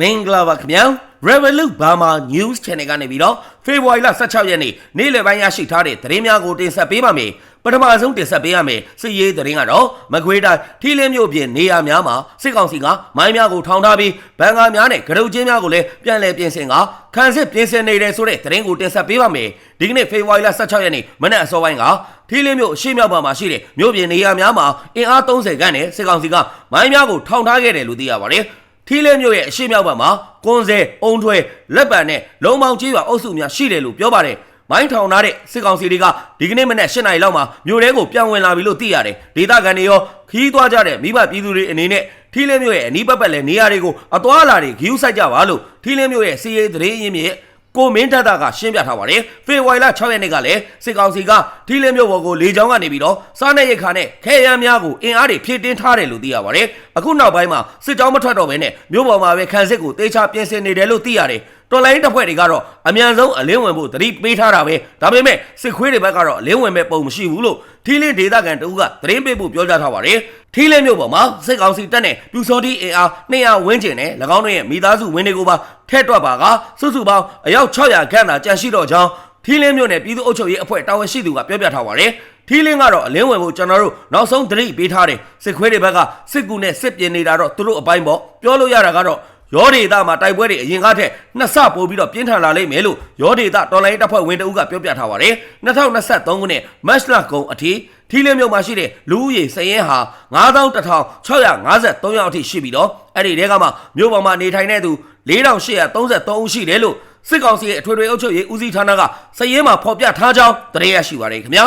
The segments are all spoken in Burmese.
မင်္ဂလာပါခင်ဗျာ Revolut Burma News Channel ကနေပြီးတော့ဖေဖော်ဝါရီလ16ရက်နေ့နေ့လယ်ပိုင်းရရှိထားတဲ့သတင်းများကိုတင်ဆက်ပေးပါမယ်ပထမဆုံးတင်ဆက်ပေးရမယ်စစ်ရေးသတင်းကတော့မကွေးတိုင်းထီလင်းမြို့ပြင်နေရာများမှာစစ်ကောင်စီကမိုင်းများကိုထောင်ထားပြီးဘန်ကာများနဲ့ကရုတ်ချင်းများကိုလည်းပြန်လည်ပြင်ဆင်ကခန်းစစ်ပြင်ဆင်နေတယ်ဆိုတဲ့သတင်းကိုတင်ဆက်ပေးပါမယ်ဒီကနေ့ဖေဖော်ဝါရီလ16ရက်နေ့မနက်အစောပိုင်းကထီလင်းမြို့အရှိမြောက်ဘာမှာရှိတဲ့မြို့ပြင်နေရာများမှာအင်အား30ခန်းနဲ့စစ်ကောင်စီကမိုင်းများကိုထောင်ထားခဲ့တယ်လို့သိရပါတယ် ထီးလဲမြို့ရဲ့အရှိမြောက်ဘက်မှာကွန်ဆဲအုံထွဲလက်ပံနဲ့လုံမောင်ကြီးရွာအုပ်စုများရှိတယ်လို့ပြောပါတယ်။မိုင်းထောင်ထားတဲ့စစ်ကောင်စီတွေကဒီကနေ့မနက်၈နာရီလောက်မှာမြို့ထဲကိုပြန်ဝင်လာပြီလို့သိရတယ်။ဒေသခံတွေရောခီးသွားကြတဲ့မိဘပြည်သူတွေအနေနဲ့ထီးလဲမြို့ရဲ့အနီးပတ်ပတ်လဲနေရာတွေကိုအသွားအလာတွေဂီယူဆိုင်ကြပါလို့ထီးလဲမြို့ရဲ့စီးရေးသတင်းရင်းမြစ် ကိုမင်းတက်တာကရှင်းပြထားပါတယ်ဖေဖော်ဝါရီလ6ရက်နေ့ကလည်းစစ်ကောင်စီကထီလင်းမြို့ပေါ်ကိုလေကြောင်းကနေပြီးတော့စားနေရိတ်ခါနဲ့ခဲရန်များကိုအင်အားတွေဖြည့်တင်းထားတယ်လို့သိရပါတယ်အခုနောက်ပိုင်းမှာစစ်ကြောင်းမထွက်တော့ဘဲနဲ့မြို့ပေါ်မှာပဲခန်းစစ်ကိုတေချာပြင်ဆင်နေတယ်လို့သိရတယ် တော်လိုင်းတပ်ဖွဲ့တွေကတော့အမြန်ဆုံးအလင်းဝင်ဖို့တတိပေးထားတာပဲဒါပေမဲ့စစ်ခွေးတွေဘက်ကတော့အလင်းဝင်မဲ့ပုံမရှိဘူးလို့ထီလင်းဒေသခံတဦးကသတင်းပေးဖို့ပြောကြားထားပါတယ်ထီလင်းမြို့ပေါ်မှာစစ်ကောင်စီတပ်နဲ့ပြူစောတိအင်အား200ဝန်းကျင်နဲ့၎င်းတို့ရဲ့မိသားစုဝင်းတွေကိုပါထဲ့တွက်ပါကစုစုပေါင်းအယောက်600ခန့်သာကြန့်ရှိတော့ကြောင်းထီလင်းမြို့နယ်ပြည်သူ့အုပ်ချုပ်ရေးအဖွဲ့တာဝန်ရှိသူကပြောပြထားပါတယ်ထီလင်းကတော့အလင်းဝင်ဖို့ကျွန်တော်တို့နောက်ဆုံးတတိပေးထားတယ်စစ်ခွေးတွေဘက်ကစစ်ကူနဲ့စစ်ပြင်နေတာတော့သူတို့အပိုင်းပေါ့ပြောလို့ရတာကတော့ ရောဒေတာမှာတိုက်ပွဲတွေအရင်ကထက်နှစ်ဆပိုပြီးတော့ပြင်းထန်လာလိမ့်မယ်လို့ရောဒေတာတော်လိုင်းတပ်ဖွဲ့ဝင်တအုပ်ကပြောပြထားပါတယ်2023ခုနှစ်မတ်လကုံအထိထီလင်းမြို့မှာရှိတဲ့လူဦးရေစည်ရင်ဟာ9153ယောက်အထိရှိပြီးတော့အဲ့ဒီတဲကမှမြို့ပေါ်မှာနေထိုင်တဲ့သူ4833ဦးရှိတယ်လို့စစ်ကောင်စီရဲ့အထွေထွေအုပ်ချုပ်ရေးဦးစီးဌာနကစည်ရင်မှာဖော်ပြထားကြောင်းသတင်းရရှိပါတယ်ခင်ဗျာ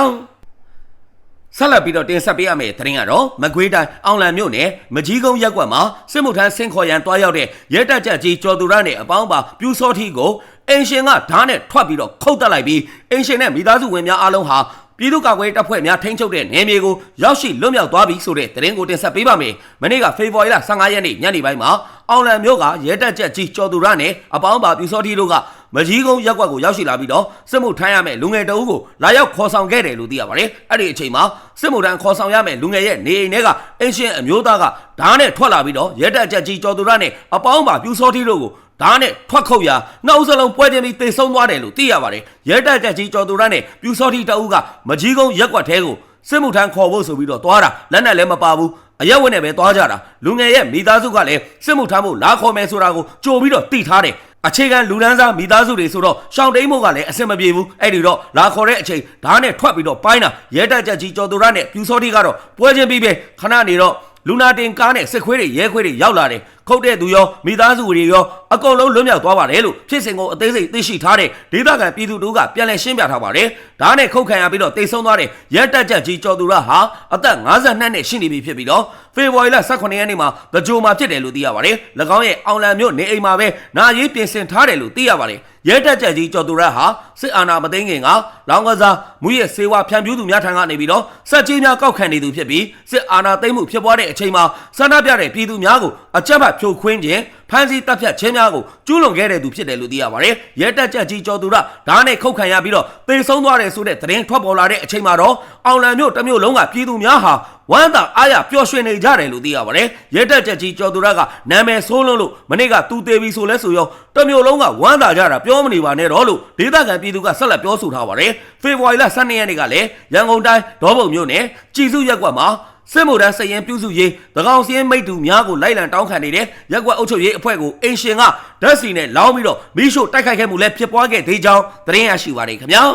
ဆက်လက်ပြီးတော့တင်ဆက်ပေးရမယ့်သတင်းကတော့မကွေးတိုင်းအောင်လံမြို့နယ်မကြီးကုန်းရက်ကွက်မှာစစ်မှုထမ်းဆင်းခေါ်ရန်တွားရောက်တဲ့ရဲတပ်ချက်ကြီးကျော်သူရနဲ့အပေါင်းပါပြူစောထီကိုအင်ရှင်ကဓာတ်နဲ့ထွက်ပြီးတော့ခုတ်တက်လိုက်ပြီးအင်ရှင်နဲ့မိသားစုဝင်များအားလုံးဟာပြည်သူ့ကာကွယ်တပ်ဖွဲ့များထိန်းချုပ်တဲ့နယ်မြေကိုရောက်ရှိလွတ်မြောက်သွားပြီဆိုတဲ့သတင်းကိုတင်ဆက်ပေးပါမယ်။မနေ့ကဖေဖော်ဝါရီလ15ရက်နေ့ညနေပိုင်းမှာအောင်လံမြို့ကရဲတပ်ချက်ကြီးကျော်သူရနဲ့အပေါင်းပါပြူစောထီတို့က မကြီးကုန်းရက်ကွက်ကိုရောက်ရှိလာပြီးတော့စစ်မှုထမ်းရမယ့်လူငယ်တအုပ်ကိုလာရောက်ခေါ်ဆောင်ခဲ့တယ်လို့သိရပါတယ်။အဲ့ဒီအချိန်မှာစစ်မှုထမ်းခေါ်ဆောင်ရမယ့်လူငယ်ရဲ့နေအိမ်ထဲကအင်ရှင်အမျိုးသားကဓာတ်နဲ့ထွက်လာပြီးတော့ရဲတပ်ချက်ကြီးကျော်သူရနဲ့အပေါင်းပါပြူစောထီတို့ကိုဓာတ်နဲ့ထွက်ခုတ်ရာနှုတ်စလုံးပွဲတင်ပြီးတေဆုံးသွားတယ်လို့သိရပါတယ်ရဲတပ်ချက်ကြီးကျော်သူရနဲ့ပြူစောထီတအုပ်ကမကြီးကုန်းရက်ကွက်ထဲကိုစစ်မှုထမ်းခေါ်ဖို့ဆိုပြီးတော့သွားတာလက်နဲ့လည်းမပါဘူးအရက်ဝက်နဲ့ပဲသွားကြတာလူငယ်ရဲ့မိသားစုကလည်းစစ်မှုထမ်းဖို့လာခေါ်မယ်ဆိုတာကိုကြိုပြီးတော့သိထားတယ် အခြေခံလူဒန်းစားမိသားစုတွေဆိုတော့ရှောင်းတိန်မို့ကလည်းအဆင်မပြေဘူးအဲ့ဒီတော့လာခေါ်တဲ့အချိန်ဓာတ်နဲ့ထွက်ပြီးတော့ပိုင်းတာရဲတက်ချက်ကြီးကျော်သူရနဲ့ပြူစောတိကတော့ပွဲချင်းပြီးပဲခဏနေတော့ လူနာတင်ကားနဲ့စစ်ခွေးတွေရဲခွေးတွေရောက်လာတယ်ခုတ်တဲ့သူရောမိသားစုတွေရောအကုန်လုံးလွတ်မြောက်သွားပါတယ်လို့ဖြစ်စဉ်ကိုအသေးစိတ်သိရှိထားတဲ့ဒေသခံပြည်သူတို့ကပြန်လည်ရှင်းပြထားပါတယ်ဒါနဲ့ခုတ်ခံရပြီးတော့တိတ်ဆုံးသွားတဲ့ရဲတက်ချက်ကြီးကျော်သူရဟာအသက်52နှစ်ရှိနေပြီဖြစ်ပြီးတော့ဖေဖော်ဝါရီလ18ရက်နေ့မှာသကြိုမှာဖြစ်တယ်လို့သိရပါတယ်၎င်းရဲ့အောင်လံမြို့နေအိမ်မှာပဲနာရေးပြင်ဆင်ထားတယ်လို့သိရပါတယ် ရဲတက်ချက်ကြီးကျော်သူရဟာစစ်အာဏာမသိမ်းခင်ကလောင်းကစားမူရဲ့စေဝါဖြန့်ဖြူးသူများထံကနေပြီးတော့စက်ကြီးများကောက်ခံနေသူဖြစ်ပြီးစစ်အာဏာသိမ်းမှုဖြစ်ပွားတဲ့အချိန်မှာဆန္ဒပြတဲ့ပြည်သူများကိုအကြမ်းဖက်ဖြိုခွင်းခြင်း ဖမ်းဆီးတပ်ဖြတ်ခြင်းများကိုကျူးလွန်ခဲ့တဲ့သူဖြစ်တယ်လို့သိရပါတယ်ရဲတက်ချက်ကြီးကျော်သူရဓာတ်နဲ့ခုတ်ခံရပြီးတော့သေဆုံးသွားတယ်ဆိုတဲ့သတင်းထွက်ပေါ်လာတဲ့အချိန်မှာတော့အောင်လံမြို့တစ်မြို့လုံးကပြည်သူများဟာဝမ်းသာအားရပျော်ရွှင်နေကြတယ်လို့သိရပါတယ်ရဲတက်ချက်ကြီးကျော်သူရကနာမည်ဆိုးလုံးလို့မနေ့ကသူသေးပြီဆိုလဲဆိုရောတစ်မြို့လုံးကဝမ်းသာကြတာပြောမနေပါနဲ့တော့လို့ဒေသခံပြည်သူကဆက်လက်ပြောဆိုထားပါတယ်ဖေဖော်ဝါရီလ12ရက်နေ့ကလည်းရန်ကုန်တိုင်းဒေါပုံမြို့နယ်ကြည်စုရက်ကွက်မှာ စစ်မှုထမ်းစရင်ပြုစုရေးသကောင်စင်းမိတ်တူများကိုလိုက်လံတောင်းခံနေတဲ့ရက်ကွက်အုပ်ချုပ်ရေးအဖွဲ့ကိုအင်ရှင်ကဓာတ်စီနဲ့လောင်းပြီးတော့မိရှို့တိုက်ခိုက်ခဲ့မှုလည်းဖြစ်ပွားခဲ့သေးကြောင်းသတင်းရရှိပါတယ်ခင်ဗျာ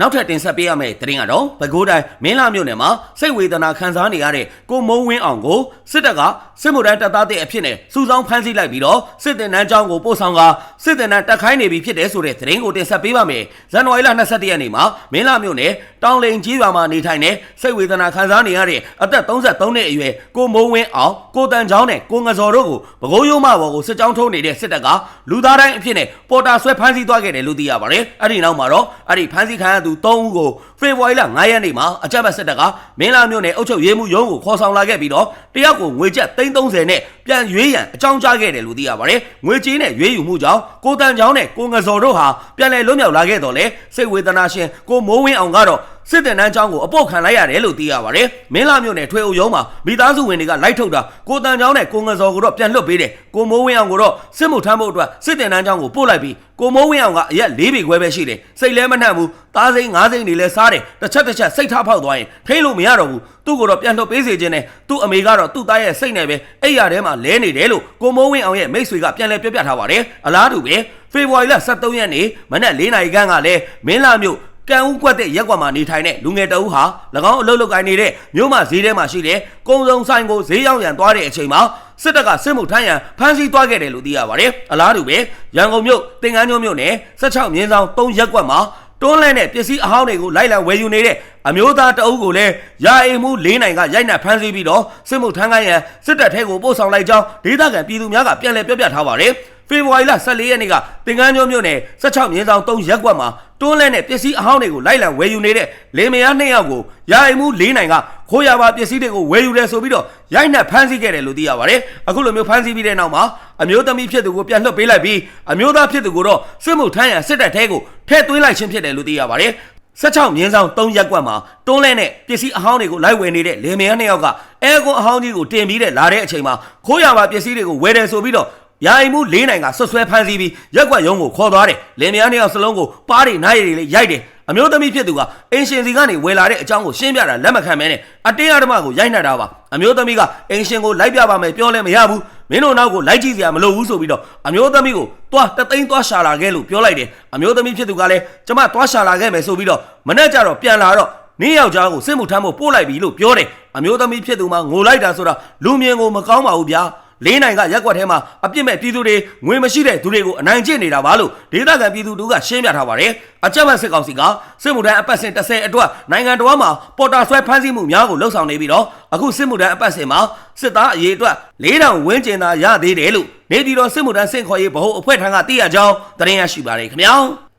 နောက်ထပ်တင်ဆက်ပေးရမယ့်သတင်းကတော့ပဲခူးတိုင်းမင်းလာမြို့နယ်မှာစိတ်ဝေဒနာခံစားနေရတဲ့ကိုမုံဝင်းအောင်ကိုစစ်တပ်ကစစ်မှုထမ်းတပ်သားတဲ့အဖြစ်နဲ့စုဆောင်းဖမ်းဆီးလိုက်ပြီးတော့စစ်တင်နန်းကျောင်းကိုပို့ဆောင်ကစစ်တင်နန်းတက်ခိုင်းနေပြီဖြစ်တယ်ဆိုတဲ့သတင်းကိုတင်ဆက်ပေးပါမယ်။ဇန်နဝါရီလ22ရက်နေ့မှာမင်းလာမြို့နယ် တောင်လိန်ကြီးရွာမှာနေထိုင်တဲ့စိတ်ဝေဒနာခံစားနေရတဲ့အသက်33နှစ်အရွယ်ကိုမုံဝင်းအောင်ကိုတန်ချောင်းနဲ့ကိုငစော်တို့ကိုပဲခူးရိုးမဘော်ကိုစစ်ကြောင်းထိုးနေတဲ့စစ်တပ်ကလူသားတိုင်းအဖြစ်နဲ့ပေါ်တာဆွဲဖမ်းဆီးသွားခဲ့တယ်လို့သိရပါတယ်။အဲ့ဒီနောက်မှာတော့အဲ့ဒီဖမ်းဆီးခံရသူ3ဦးကိုဖေဖော်ဝါရီလ9ရက်နေ့မှာအကြမ်းဖက်စစ်တပ်ကမင်းလာမြို့နယ်အုပ်ချုပ်ရေးမှူးရုံးကိုခေါ်ဆောင်လာခဲ့ပြီးတော့တယောက်ကိုငွေကျပ်330နဲ့ပြန်ရွေးရန်အကြောင်းကြားခဲ့တယ်လို့သိရပါတယ်။ငွေကြေးနဲ့ရွေးယူမှုကြောင့်ကိုတန်ချောင်းနဲ့ကိုငစော်တို့ဟာပြန်လည်လွတ်မြောက်လာခဲ့တော့လေစိတ်ဝေဒနာရှင်ကိုမိုးဝင်းအောင်ကတော့ စစ်တင်တန်းကျောင်းကိုအပုတ်ခံလိုက်ရတယ်လို့သိရပါတယ်မင်းလာမြို့နယ်ထွေအုပ်ရုံးမှာမိသားစုဝင်တွေကလိုက်ထုတ်တာကိုတန်ကျောင်းနဲ့ကိုငစော်ကိုတော့ပြန်လွတ်ပေးတယ်ကိုမိုးဝင်းအောင်ကိုတော့စစ်မှုထမ်းဖို့အတွက်စစ်တင်တန်းကျောင်းကိုပို့လိုက်ပြီးကိုမိုးဝင်းအောင်ကအရက်၄ပေခွဲပဲရှိတယ်စိတ်လဲမနှံ့ဘူးသားစိမ်း၅စိမ်းတွေလဲစားတယ်တစ်ချက်တစ်ချက်စိတ်ထားဖောက်သွားရင်ထိလို့မရတော့ဘူးသူ့ကိုတော့ပြန်လွတ်ပေးစေခြင်းနဲ့သူ့အမေကတော့သူ့သားရဲ့စိတ်နဲ့ပဲအဲ့ရထဲမှာလဲနေတယ်လို့ကိုမိုးဝင်းအောင်ရဲ့မိတ်ဆွေကပြန်လဲပြောပြထားပါတယ်အလားတူပဲဖေဖော်ဝါရီလ23ရက်နေ့မနက်၄နာရီခန့်ကလည်းမင်းလာမြို့ ကံဦးကွက်တဲ့ရက်ကွက်မှာနေထိုင်တဲ့လူငယ်တအုပ်ဟာ၎င်းအလုပ်လုပ်ကိုင်နေတဲ့မြို့မဈေးထဲမှာရှိတဲ့ကုံစုံဆိုင်ကိုဈေးရောက်ရန်သွားတဲ့အချိန်မှာစစ်တပ်ကစစ်မှုထမ်းရန်ဖမ်းဆီးသွားခဲ့တယ်လို့သိရပါတယ်။အလားတူပဲရန်ကုန်မြို့တင်ကန်းကျွန်းမြို့နယ်16မြင်းဆောင်3ရက်ကွက်မှာတွန်းလှန်တဲ့ပစ္စည်းအဟောင်းတွေကိုလိုက်လံဝယ်ယူနေတဲ့အမျိုးသားတအုပ်ကိုလည်းရာအိမ်မှု၄နိုင်ကရိုက်နှက်ဖမ်းဆီးပြီးတော့စစ်မှုထမ်းခိုင်းရန်စစ်တပ်ထဲကိုပို့ဆောင်လိုက်ကြောင်းဒေသခံပြည်သူများကပြန်လည်ပြောပြထားပါတယ်။ ဖေဖော်ဝါရီလ14ရက်နေ့ကတင်ကန်းကျွန်းမြို့နယ်16မြင်းဆောင်3ရက်ကွက်မှာတွန်းလှန်တဲ့ပစ္စည်းအဟောင်းတွေကိုလိုက်လံဝယ်ယူနေတဲ့လင်မယား2ယောက်ကိုရာအိမ်မှု၄နိုင်ကခိုးရပါပစ္စည်းတွေကိုဝယ်ယူတယ်ဆိုပြီးတော့ရိုက်နှက်ဖမ်းဆီးခဲ့တယ်လို့သိရပါတယ်။အခုလိုမျိုးဖမ်းဆီးပြီးတဲ့နောက်မှာအမျိုးသမီးဖြစ်သူကိုပြန်လွှတ်ပေးလိုက်ပြီးအမျိုးသားဖြစ်သူကိုတော့စစ်မှုထမ်းရန်စစ်တပ်ထဲကိုထည့်သွင်းလိုက်ခြင်းဖြစ်တယ်လို့သိရပါတယ်။16မြင်းဆောင်3ရက်ကွက်မှာတွန်းလဲနဲ့ပစ္စည်းအဟောင်းတွေကိုလိုက်ဝယ်နေတဲ့လင်မယား2ယောက်ကအဲကွန်အဟောင်းကြီးကိုတင်ပြီးတဲ့လာတဲ့အချိန်မှာခိုးရပါပစ္စည်းတွေကိုဝယ်တယ်ဆိုပြီးတော့ ရာအိမ်မှု၄နိုင်ကဆွဆွဲဖမ်းဆီးပြီးရက်ကွက်ရုံးကိုခေါ်သွားတယ်လင်မယားနှစ်ယောက်စလုံးကိုပါးတွေနားရည်တွေလေးရိုက်တယ်အမျိုးသမီးဖြစ်သူကအင်ရှင်စီကနေဝယ်လာတဲ့အကြောင်းကိုရှင်းပြတာလက်မခံမဲနဲ့အတင်းအဓမ္မကိုရိုက်နှက်တာပါအမျိုးသမီးကအင်ရှင်ကိုလိုက်ပြပါမယ်ပြောလဲမရဘူးမင်းတို့နောက်ကိုလိုက်ကြည့်စရာမလိုဘူးဆိုပြီးတော့အမျိုးသမီးကိုတွားတသိန်းတွားရှာလာခဲ့လို့ပြောလိုက်တယ်အမျိုးသမီးဖြစ်သူကလည်းကျမတွားရှာလာခဲ့မယ်ဆိုပြီးတော့မနေ့ကျတော့ပြန်လာတော့နင်းယောက်ျားကိုစစ်မှုထမ်းဖို့ပို့လိုက်ပြီလို့ပြောတယ်အမျိုးသမီးဖြစ်သူမှငိုလိုက်တာဆိုတာလူမြင်ကိုမကောင်းပါဘူးဗျာ လေးနိုင်ကရက်ကွက်ထဲမှာအပြစ်မဲ့ပြည်သူတွေငွေမရှိတဲ့သူတွေကိုအနိုင်ကျင့်နေတာပါလို့ဒေသခံပြည်သူတို့ကရှင်းပြထားပါတယ်။အကြမ်းဖက်စစ်ကောင်စီကစစ်မှုထမ်းအပတ်စဉ်30အတွက်နိုင်ငံတော်မှာပေါ်တာဆွဲဖမ်းဆီးမှုများကိုလှုံ့ဆော်နေပြီးတော့အခုစစ်မှုထမ်းအပတ်စဉ်မှာစစ်သားအရေးအတွက်4000ဝန်းကျင်သာရသေးတယ်လို့နေပြည်တော်စစ်မှုထမ်းစင့်ခေါ်ရေးဗဟိုအဖွဲ့ထံကသိရကြောင်းသတင်းရရှိပါတယ်ခင်ဗျာ။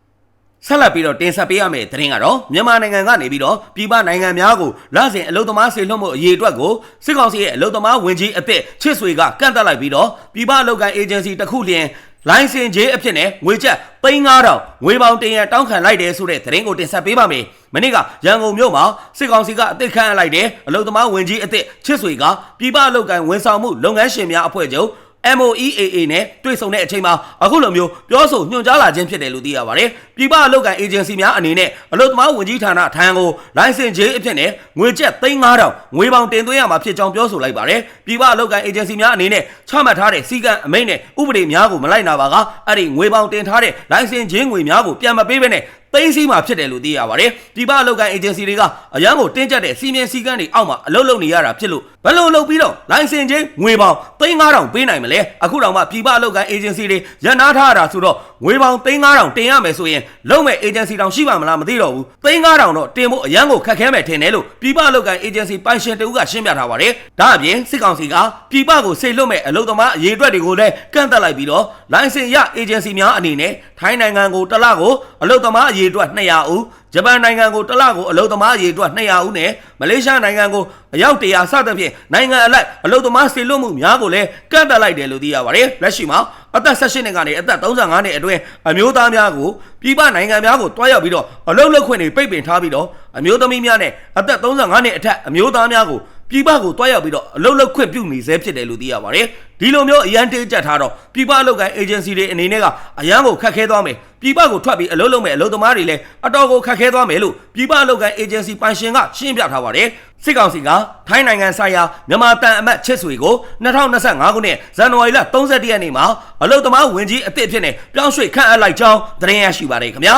ဆက်လက်ပြီးတော့တင်ဆက်ပေးရမယ့်သတင်းကတော့မြန်မာနိုင်ငံကနေပြီးတော့ပြည်ပနိုင်ငံများကိုလစဉ်အလုသမားဆေလွှတ်မှုအရေးအတွက်ကိုစစ်ကောင်စီရဲ့အလုသမားဝင်ကြီးအသစ်ချစ်ဆွေကကန့်တက်လိုက်ပြီးတော့ပြည်ပအလုပ်ကိုင်အေဂျင်စီတစ်ခုလျင်လိုင်စင်ကြေးအဖြစ်နဲ့ငွေကျပ်3,500ငွေပေါင်တင်ရတောင်းခံလိုက်တယ်ဆိုတဲ့သတင်းကိုတင်ဆက်ပေးပါမယ်။မနေ့ကရန်ကုန်မြို့မှာစစ်ကောင်စီကအသစ်ခန့်အပ်လိုက်တဲ့အလုသမားဝင်ကြီးအသစ်ချစ်ဆွေကပြည်ပအလုပ်ကိုင်ဝန်ဆောင်မှုလုပ်ငန်းရှင်များအဖွဲ့ချုပ် MOEAA နဲ့တွေ့ဆုံတဲ့အချိန်မှာအခုလိုမျိုးပြောဆိုညွှန်ကြားလာခြင်းဖြစ်တယ်လို့သိရပါတယ်။ပြည်ပအလုပ်ကိုင်အေဂျင်စီများအနေနဲ့အလုပ်သမားဝန်ကြီးဌာနထံကိုလိုင်စင်ကြေးအဖြစ်နဲ့ငွေကျပ်3,500ငွေပေါင်တင်သွင်းရမှာဖြစ်ကြောင်းပြောဆိုလိုက်ပါတယ်။ပြည်ပအလုပ်ကိုင်အေဂျင်စီများအနေနဲ့ချမှတ်ထားတဲ့စီကံအမိန့်နဲ့ဥပဒေများကိုမလိုက်နာပါကအဲ့ဒီငွေပေါင်တင်ထားတဲ့လိုင်စင်ကြေးငွေများကိုပြန်မပေးဘဲနဲ့ သိန်းစီမှာဖြစ်တယ်လို့သိရပါတယ်။ဒီပအလုပ်ကိုင်အေဂျင်စီတွေကအရန်ကိုတင်းကျပ်တဲ့စီမင်းစည်းကမ်းတွေအောက်မှာအလုပ်လုပ်နေရတာဖြစ်လို့ဘယ်လိုလုပ်ပြီးတော့လိုင်စင်ချင်းငွေပေါင်3000ပေးနိုင်မလဲ။အခုတော့မှပြည်ပအလုပ်ကိုင်အေဂျင်စီတွေရန်နာထားတာဆိုတော့ငွေပေါင်3000တင်ရမယ်ဆိုရင်လုံးမဲ့အေဂျင်စီတောင်ရှိပါမလားမသိတော့ဘူး။3000တော့တင်ဖို့အရန်ကိုခက်ခဲမယ်ထင်တယ်လို့ပြည်ပအလုပ်ကိုင်အေဂျင်စီပိုင်ရှင်တူကရှင်းပြထားပါတယ်။ဒါအပြင်စစ်ကောင်စီကပြည်ပကိုစိတ်လွတ်မဲ့အလုပ်သမားအရေးအတွက်တွေကိုလည်းကန့်သက်လိုက်ပြီးတော့လိုင်စင်ရအေဂျင်စီများအနေနဲ့ထိုင်းနိုင်ငံကိုတစ်လကိုအလုပ်သမားအရေးအတွက်200ဦးဂျပန်နိုင်ငံကိုတစ်လကိုအလုပ်သမားအရေးအတွက်200ဦးနဲ့မလေးရှားနိုင်ငံကိုအယောက်100စသဖြင့်နိုင်ငံအလိုက်အလုပ်သမားစေလွတ်မှုများကိုလည်းကန့်တက်လိုက်တယ်လို့သိရပါတယ်လက်ရှိမှာအသက်18နှစ်ကနေအသက်35နှစ်အတွင်းအမျိုးသားများကိုပြည်ပနိုင်ငံများကိုတွားရောက်ပြီးတော့အလုပ်လုပ်ခွင့်တွေပိတ်ပင်ထားပြီးတော့အမျိုးသမီးများနဲ့အသက်35နှစ်အထက်အမျိုးသားများကို ပြည်ပကိုတွားရောက်ပြီးတော့အလုပ်လုပ်ခွင့်ပြုနေစေဖြစ်တယ်လို့သိရပါတယ်ဒီလိုမျိုးအရန်တေးကြက်ထားတော့ပြည်ပအလုပ်ကိုင် agency တွေအနေနဲ့ကအရန်ကိုခက်ခဲသွားမယ်ပြည်ပကိုထွက်ပြီးအလုပ်လုပ်မဲ့အလုပ်သမားတွေလည်းအတော်ကိုခက်ခဲသွားမယ်လို့ပြည်ပအလုပ်ကိုင် agency ပိုင်ရှင်ကရှင်းပြထားပါတယ်စစ်ကောင်စီကထိုင်းနိုင်ငံဆိုင်ရာမြန်မာတန်အမတ်ချစ်ဆွေကို2025ခုနှစ်ဇန်နဝါရီလ31ရက်နေ့မှာအလုပ်သမားဝင်ကြီးအသစ်ဖြစ်နေပြောင်းရွှေ့ခန့်အပ်လိုက်ကြောင်းသတင်းရရှိပါတယ်ခင်ဗျာ